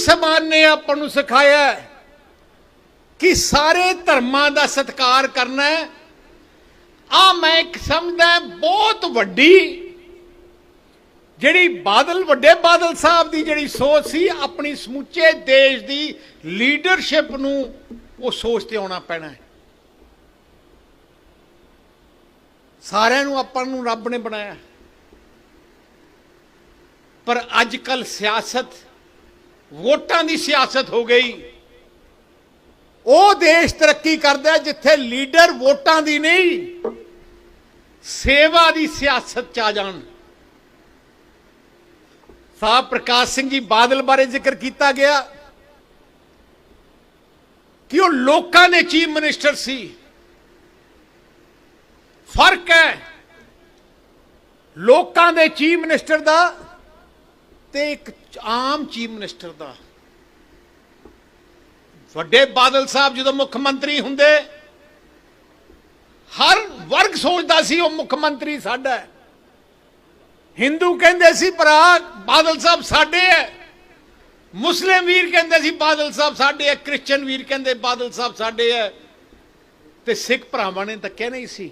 ਸਮਾਨ ਨੇ ਆਪਾਂ ਨੂੰ ਸਿਖਾਇਆ ਕਿ ਸਾਰੇ ਧਰਮਾਂ ਦਾ ਸਤਿਕਾਰ ਕਰਨਾ ਹੈ। ਆ ਮੈਂ ਇੱਕ ਸਮਝਦਾ ਬਹੁਤ ਵੱਡੀ ਜਿਹੜੀ ਬਾਦਲ, ਵੱਡੇ ਬਾਦਲ ਸਾਹਿਬ ਦੀ ਜਿਹੜੀ ਸੋਚ ਸੀ, ਆਪਣੀ ਸਮੁੱਚੇ ਦੇਸ਼ ਦੀ ਲੀਡਰਸ਼ਿਪ ਨੂੰ ਉਹ ਸੋਚ ਤੇ ਆਉਣਾ ਪੈਣਾ ਹੈ। ਸਾਰਿਆਂ ਨੂੰ ਆਪਾਂ ਨੂੰ ਰੱਬ ਨੇ ਬਣਾਇਆ। ਪਰ ਅੱਜ ਕੱਲ ਸਿਆਸਤ ਵੋਟਾਂ ਦੀ ਸਿਆਸਤ ਹੋ ਗਈ। ਉਹ ਦੇਸ਼ ਤਰੱਕੀ ਕਰਦਾ ਜਿੱਥੇ ਲੀਡਰ ਵੋਟਾਂ ਦੀ ਨਹੀਂ, ਸੇਵਾ ਦੀ ਸਿਆਸਤ ਚ ਆ ਜਾਣ। ਸਾਹਿਬ ਪ੍ਰਕਾਸ਼ ਸਿੰਘ ਜੀ ਬਾਦਲ ਬਾਰੇ ਜ਼ਿਕਰ ਕੀਤਾ ਗਿਆ ਕਿ ਉਹ ਲੋਕਾਂ ਦੇ ਚੀਫ ਮਿਨਿਸਟਰ ਸੀ। ਫ਼ਰਕ ਹੈ, ਲੋਕਾਂ ਦੇ ਚੀਫ ਮਿਨਿਸਟਰ ਦਾ ਤੇ ਇੱਕ ਆਮ ਚੀਫ ਮਿਨਿਸਟਰ ਦਾ। ਵੱਡੇ ਬਾਦਲ ਸਾਹਿਬ ਜਦੋਂ ਮੁੱਖ ਮੰਤਰੀ ਹੁੰਦੇ, ਹਰ ਵਰਗ ਸੋਚਦਾ ਸੀ ਉਹ ਮੁੱਖ ਮੰਤਰੀ ਸਾਡਾ ਹੈ। ਹਿੰਦੂ ਕਹਿੰਦੇ ਸੀ ਭਰਾ, ਬਾਦਲ ਸਾਹਿਬ ਸਾਡੇ ਹੈ। ਮੁਸਲਿਮ ਵੀਰ ਕਹਿੰਦੇ ਸੀ ਬਾਦਲ ਸਾਹਿਬ ਸਾਡੇ ਹੈ। ਕ੍ਰਿਸਚੀਅਨ ਵੀਰ ਕਹਿੰਦੇ ਬਾਦਲ ਸਾਹਿਬ ਸਾਡੇ ਹੈ। ਤੇ ਸਿੱਖ ਭਰਾਵਾਂ ਨੇ ਤਾਂ ਕਹਿਣਾ ਹੀ ਸੀ।